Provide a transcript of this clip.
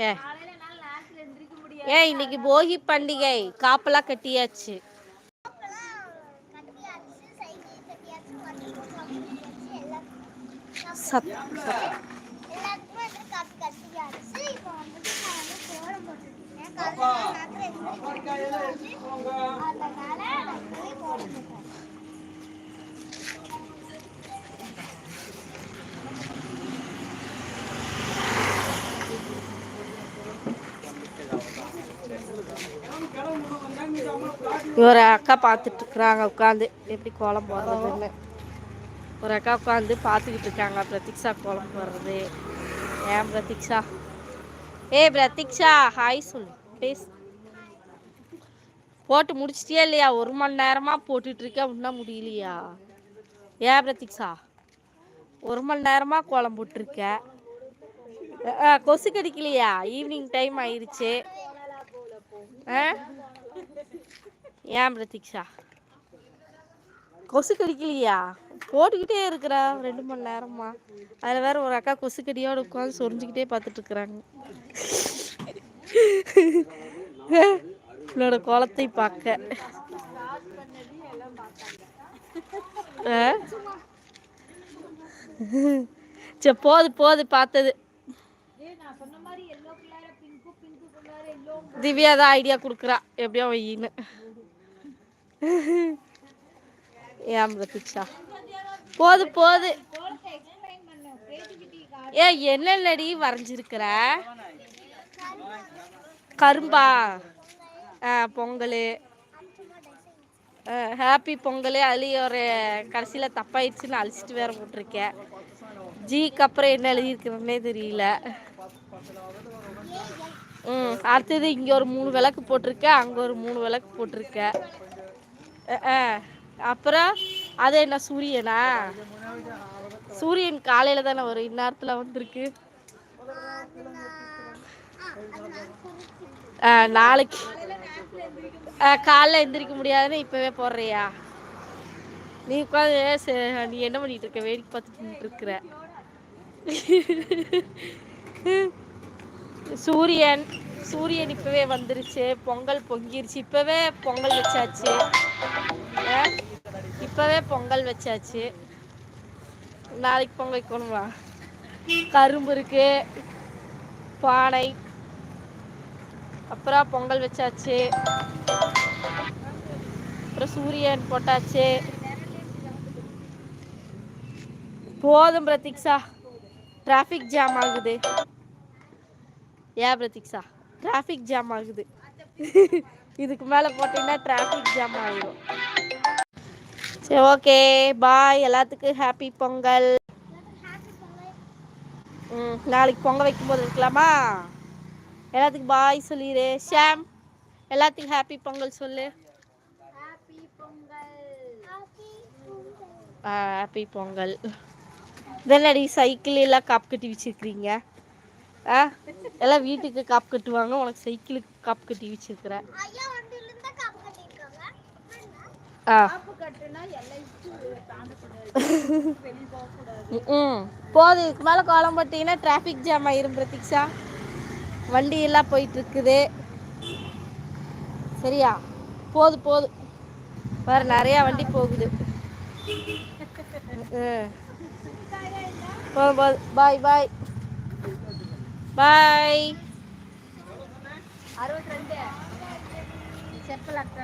ஏ ஏ இன்னைக்கு போகி பண்டிகை காப்பெல்லாம் கட்டியாச்சு சத் ஒரு அக்கா பார்த்துட்டு இருக்கிறாங்க உட்காந்து. எப்படி கோலம் போடுறதுன்னு. ஒரு அக்கா உட்காந்து பார்த்துக்கிட்டு இருக்காங்க பிரதீக்ஷா கோலம் போடுறது. ஏன் பிரதீக்ஷா? ஏ பிரதீக்ஷா ஹாய் சொல்லு பேசு போட்டு முடிச்சிட்டியா இல்லையா? ஒரு மணி நேரமாக போட்டுட்டு இருக்கேன் இன்னும் முடியலையா? ஏன் பிரதீக்ஷா? ஒரு மணி நேரமாக கோலம் போட்டிருக்க. கொசு கடிக்கலையா? ஈவினிங் டைம் ஆயிடுச்சு ஆ ஏன் பிரதீக்ஷா கொசு கடிக்கலையா போட்டுக்கிட்டே இருக்கிறா ரெண்டு மணி நேரமா. அதில் வேற ஒரு அக்கா கொசு கடியோடு உட்காந்து சொரிஞ்சுக்கிட்டே பார்த்துட்டு இருக்கிறாங்க. என்னோட குளத்தை பார்க்க. ஆ? சரி போது போது பார்த்தது. திவ்யா தான் ஐடியா கொடுக்குறா எப்படியோ வையின்னு ஏன் பிரதீக்ஷா போது போது. ஏ என்னென்னடி வரைஞ்சிருக்கிற? கரும்பா. ஆ பொங்கல். ஹாப்பி பொங்கல். அதுலேயும் ஒரு கடைசியில் தப்பாயிடுச்சுன்னு அழிச்சிட்டு வேற போட்டிருக்கேன். ஜிக்கு அப்புறம் என்ன எழுதியிருக்கிறேன்னே தெரியல. ம் அடுத்தது இங்கே ஒரு மூணு விளக்கு போட்டிருக்கேன். அங்கே ஒரு மூணு விளக்கு போட்டிருக்கேன். அப்புறம் அது என்ன சூரியனா? சூரியன் காலையில் தானே வரும். இந்நேரத்தில் வந்திருக்கு. ஆ, நாளைக்கு. காலைல எந்திரிக்க முடியாதுன்னு இப்போவே போடுறியா? நீ உட்காந்து நீ என்ன பண்ணிட்டு இருக்க? வேடிக்கை பார்த்துட்டு இருக்கிற சூரியன் சூரியன் இப்பவே வந்துருச்சு பொங்கல் பொங்கிருச்சு. இப்பவே பொங்கல் வச்சாச்சு. இப்பவே பொங்கல் வச்சாச்சு. நாளைக்கு பொங்கல் வைக்கணுமா? கரும்பு இருக்கு பானை அப்புறம் பொங்கல் வச்சாச்சு. அப்புறம் சூரியன் போட்டாச்சு. போதும் பிரதீக்ஷா. டிராஃபிக் ஜாம் ஆகுது. ஏன் பிரதீக்ஷா? டிராஃபிக் ஜாம் ஆகுது. இதுக்கு மேலே போட்டீங்கன்னா டிராஃபிக் ஜாம் ஆகிடும் சரி ஓகே பாய் எல்லாத்துக்கும் ஹாப்பி பொங்கல். ம் நாளைக்கு பொங்க வைக்கும்போது இருக்கலாமா? எல்லாத்துக்கும் பாய் சொல்லிடு ஷாம் எல்லாத்துக்கும் ஹாப்பி பொங்கல் சொல்லு. ஹாப்பி பொங்கல். இதென்னடி சைக்கிள் எல்லாம் காப்பு கட்டி வச்சிருக்கிறீங்க? ஆ? எல்லாம் வீட்டுக்கு காப்பு கட்டுவாங்க. உனக்கு சைக்கிளுக்கு காப்பு கட்டி வச்சிருக்கிற ஆ. ம் போதும் இதுக்கு மேலே கோலம் போட்டிங்கன்னா டிராஃபிக் ஜாம் ஆயிரும் பிரதீக்ஷா. வண்டி எல்லாம் போயிட்டு இருக்குது சரியா? போது போது. வேற நிறைய வண்டி போகுது. ம். போதும் போதும் பாய் பாய். பாய் அறுபத்தி ரெண்டு செப்பல் அக்கா